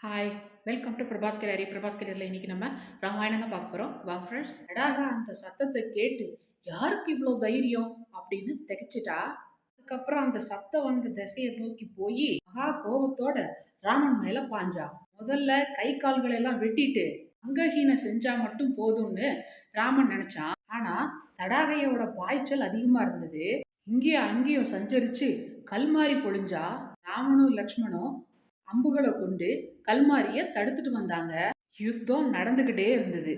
Hi welcome to Prabhas கிளரி பிரபாஸ் கிளரியில் இன்றைக்கி நம்ம ராமாயணம் தான் பார்க்க போகிறோம் வாங்க ஃப்ரெண்ட்ஸ் எடாக அந்த சத்தத்தை கேட்டு யாருக்கு இவ்வளோ தைரியம்? அப்படின்னு தைச்சிட்டா அதுக்கப்புறம் அந்த சத்தம் வந்த திசையை நோக்கி போய் மகா கோபத்தோட ராமன் மேலே பாஞ்சா. முதல்ல கை கால்களை எல்லாம் வெட்டிட்டு அங்கஹீனம் செஞ்சா மட்டும் போதும்னு ராமன் நினைச்சான் ஆனா தடாகையோட பாய்ச்சல் அதிகமா இருந்தது. இங்கேயும் அங்கேயும் சஞ்சரிச்சு கல்மாரி பொழிஞ்சா ராமனும் லக்ஷ்மணும் அம்புகளை கொண்டு கல்மாரிய தடுத்துட்டு வந்தாங்க. யுத்தம் நடந்துக்கிட்டே இருந்தது.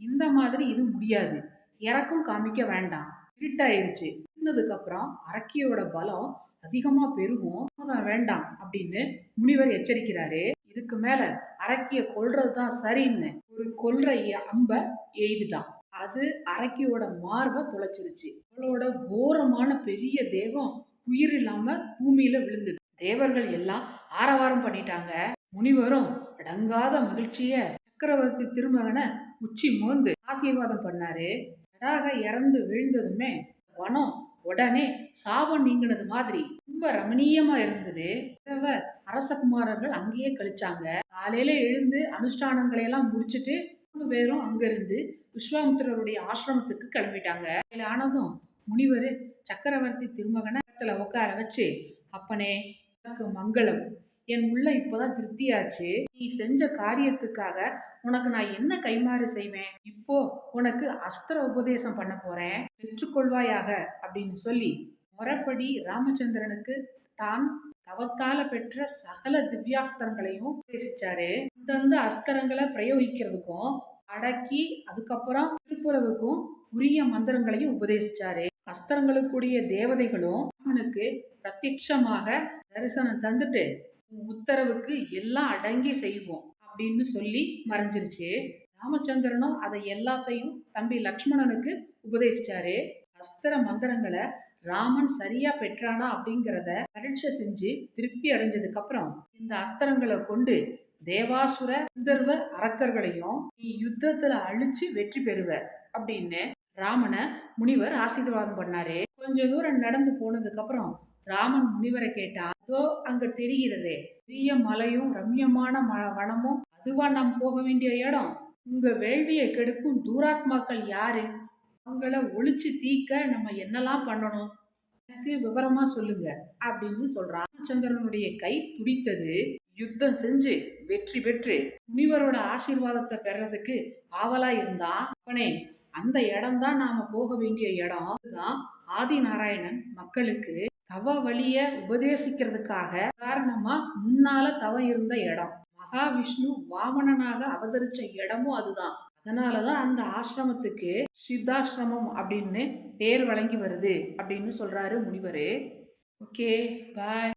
இந்த மாதிரி இது முடியாது. இறக்கும் காமிக்க வேண்டாம். இருட்டாயிருச்சு. இருந்ததுக்கு அப்புறம் அரக்கியோட பலம் அதிகமா பெருகும். அதான் வேண்டாம் அப்படின்னு முனிவர் எச்சரிக்கிறாரு. இதுக்கு மேல அரக்கிய கொல்றது தான் சரின்னு ஒரு கொல்ற அம்ப எய்துட்டான். அது அரக்கியோட மார்பை தொலைச்சிருச்சு. அவளோட கோரமான பெரிய தேகம் உயிர் இல்லாம பூமியில விழுந்தது. தேவர்கள் எல்லாம் ஆரவாரம் பண்ணிட்டாங்க. முனிவரும் அடங்காத மகிழ்ச்சிய சக்கரவர்த்தி திருமகனை உச்சி மோந்து ஆசீர்வாதம் பண்ணாரு. கடாக இறந்து விழுந்ததுமே வனம் உடனே சாபம் நீங்கினது மாதிரி ரொம்ப ரமணீயமா இருந்தது. அரசகுமாரர்கள் அங்கேயே கழிச்சாங்க. காலையில எழுந்து அனுஷ்டானங்களை எல்லாம் முடிச்சுட்டு மூணு பேரும் அங்கிருந்து விஸ்வாமித்திரருடைய ஆசிரமத்துக்கு கிளம்பிட்டாங்க. ஆனதும் முனிவர் சக்கரவர்த்தி திருமகனை உட்கார வச்சு அப்பனே உனக்கு மங்களம். என் உள்ள இப்போதான் திருப்தியாச்சு. நீ செஞ்ச காரியத்துக்காக உனக்கு நான் என்ன கைமாறு செய்வேன்? இப்போ உனக்கு அஸ்திர உபதேசம் பண்ண போறேன். பெற்றுக்கொள்வாயாக அப்படின்னு சொல்லி முறப்படி ராமச்சந்திரனுக்கு தான் தவத்தால பெற்ற சகல திவ்யாஸ்திரங்களையும் உபதேசிச்சாரு. அந்தந்த அஸ்திரங்களை பிரயோகிக்கிறதுக்கும் அடக்கி அதுக்கப்புறம் திருப்புறதுக்கும் உரிய மந்திரங்களையும் உபதேசிச்சாரு. அஸ்திரங்களுக்குரிய தேவதைகளும் அவனுக்கு பிரத்யட்சமாக தரிசனம் தந்துட்டு உத்தரவுக்கு எல்லாம் அடங்கி செய்வோம் அப்படின்னு சொல்லி மறைஞ்சிருச்சு. ராமச்சந்திரனும் அதை எல்லாத்தையும் தம்பி லக்ஷ்மணனுக்கு உபதேசிச்சாரு. அஸ்திர மந்திரங்களை ராமன் சரியா பெற்றானா அப்படிங்கிறத பரீட்சை செஞ்சு திருப்தி அடைஞ்சதுக்கு அப்புறம் இந்த அஸ்திரங்களை கொண்டு தேவாசுர சுந்தர்வ அரக்கர்களையும் நீ யுத்தத்துல அழிச்சு வெற்றி பெறுவ அப்படின்னு ராமனை முனிவர் ஆசீர்வாதம் பண்ணாரு. கொஞ்ச தூரம் நடந்து போனதுக்கு அப்புறம் ராமன் முனிவரை கேட்டா அதோ அங்க தெரிகிறதே பெரிய மலையும் ரம்யமான வனமும் அதுவா நாம் போக வேண்டிய இடம்? உங்க வேள்வியை கெடுக்கும் தூராத்மாக்கள் யாரு? அவங்கள ஒழிச்சு தீக்க நம்ம என்னெல்லாம் பண்ணணும்? எனக்கு விவரமா சொல்லுங்க அப்படின்னு சொல்றான் ராமச்சந்திரனுடைய கை துடித்தது. யுத்தம் செஞ்சு வெற்றி பெற்று முனிவரோட ஆசீர்வாதத்தை பெறதுக்கு ஆவலா இருந்தான் அவனே அந்த இடம் தான் நாம போக வேண்டிய இடம். அதுதான் ஆதி நாராயணன் மக்களுக்கு தவ வழிய உபதேசிக்கிறதுக்காக காரணமா முன்னால தவம் இருந்த இடம். மகாவிஷ்ணு வாமனனாக அவதரிச்ச இடமும் அதுதான். அதனாலதான் அந்த ஆசிரமத்துக்கு சித்தாசிரமம் அப்படின்னு பேர் வழங்கி வருது அப்படின்னு சொல்றாரு முனிவர். Okay bye